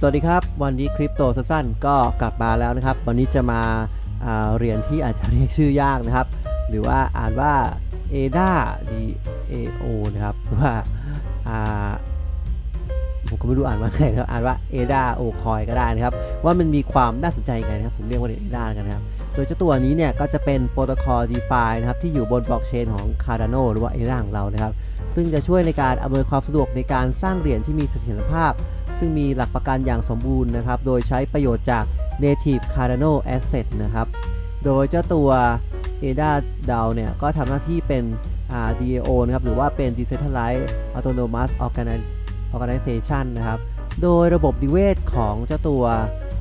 สวัสดีครับ วันนี้คริปโตสั้นๆก็กลับมาแล้วนะครับ วันนี้จะมาาเรียนที่อาจจะเรียกชื่อยากนะครับ หรือว่าอ่านว่า ADA D A O นะครับหรือว่าาผมก็ไม่รู้อ่านว่าไงนะอ่านว่า ADA O Coin ก็ได้นะครับ ว่ามันมีความน่าสนใจยังไงนะครับ ผมเรียกว่า ADA กันนะครับ โดยเจ้าตัวนี้เนี่ยก็จะเป็นโปรโตคอล DeFi นะครับ ที่อยู่บนบล็อกเชนของ Cardano หรือว่า ADA ของเรานะครับ ซึ่งจะช่วยในการอำนวยความสะดวกในการสร้างเหรียญที่มีเสถียรภาพ ซึ่งมีหลักประกันอย่างสมบูรณ์นะครับ โดยใช้ประโยชน์จาก Native Cardano Asset นะครับ โดยเจ้าตัว ADA DAO เนี่ย ก็ทำหน้าที่เป็น DAO นะครับ หรือว่าเป็น Decentralized Autonomous Organization นะครับ โดยระบบนิเวศของเจ้าตัว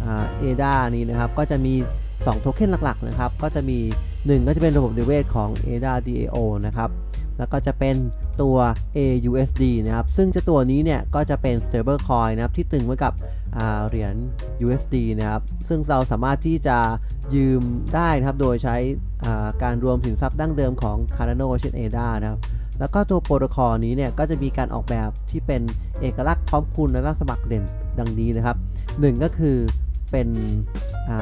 อ่า ADA นี้นะครับ ก็จะมี 2 โทเค็นหลักๆนะครับ ก็จะมี 1 ก็จะเป็นระบบนิเวศของ ADA DAO นะครับ แล้วก็จะเป็น ตัว AUSD นะครับ ซึ่งเจ้าตัวนี้เนี่ยก็จะเป็น stable coin นะครับ ที่ตึงไว้กับเหรียญ USD นะครับ ซึ่งเราสามารถที่จะยืมได้นะครับ โดยใช้าการรวมสินทรัพย์ดั้งเดิมของ Cardano เช่น ADA นะครับ แล้วก็ตัวโปรโตคอลนี้เนี่ยก็จะมีการออกแบบที่เป็นเอกลักษณ์พร้อมคุณและลักษณะสมัครเด่นดังนี้นะครับหนึ่งก็คือเป็น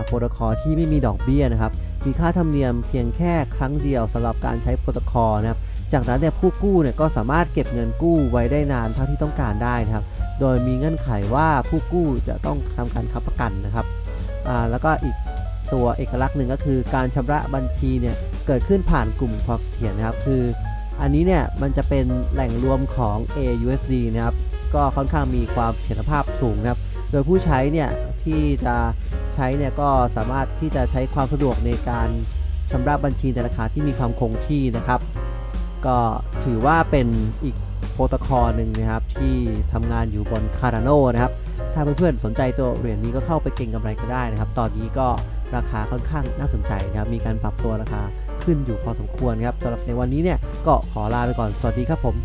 โปรโตคอลที่ไม่มีดอกเบี้ยนะครับ มีค่าธรรมเนียมเพียงแค่ครั้งเดียวสำหรับการใช้โปรโตคอลนะครับ จากนั้นเนี่ยผู้กู้เนี่ยก็สามารถเก็บเงินกู้ไว้ได้นานเท่าที่ต้องการได้นะครับ โดยมีเงื่อนไขว่าผู้กู้จะต้องทำการค้ำประกันนะครับแล้วก็อีกตัวเอกลักษณ์หนึ่งก็คือการชำระบัญชีเนี่ยเกิดขึ้นผ่านกลุ่มความเสถียรนะครับ คือ อันนี้เนี่ยมันจะเป็นแหล่งรวมของ AUSD นะครับก็ค่อนข้างมีความเสถียรภาพสูงนะครับ โดยผู้ใช้เนี่ยที่จะใช้เนี่ยก็สามารถที่จะใช้ความสะดวกในการชำระบัญชีในราคาที่มีความคงที่นะครับ ก็ถือว่าเป็นอีกโปรโตคอลหนึ่งนะครับ ที่ทำงานอยู่บน Cardano นะครับ ถ้าเพื่อนๆสนใจตัวเหรียญนี้ก็เข้าไปเก็งกำไรก็ได้นะครับ ตอนนี้ก็ราคาค่อนข้างน่าสนใจนะครับ มีการปรับตัวราคาขึ้นอยู่พอสมควรครับสำหรับในวันนี้เนี่ยก็ขอลาไปก่อน สวัสดีครับผม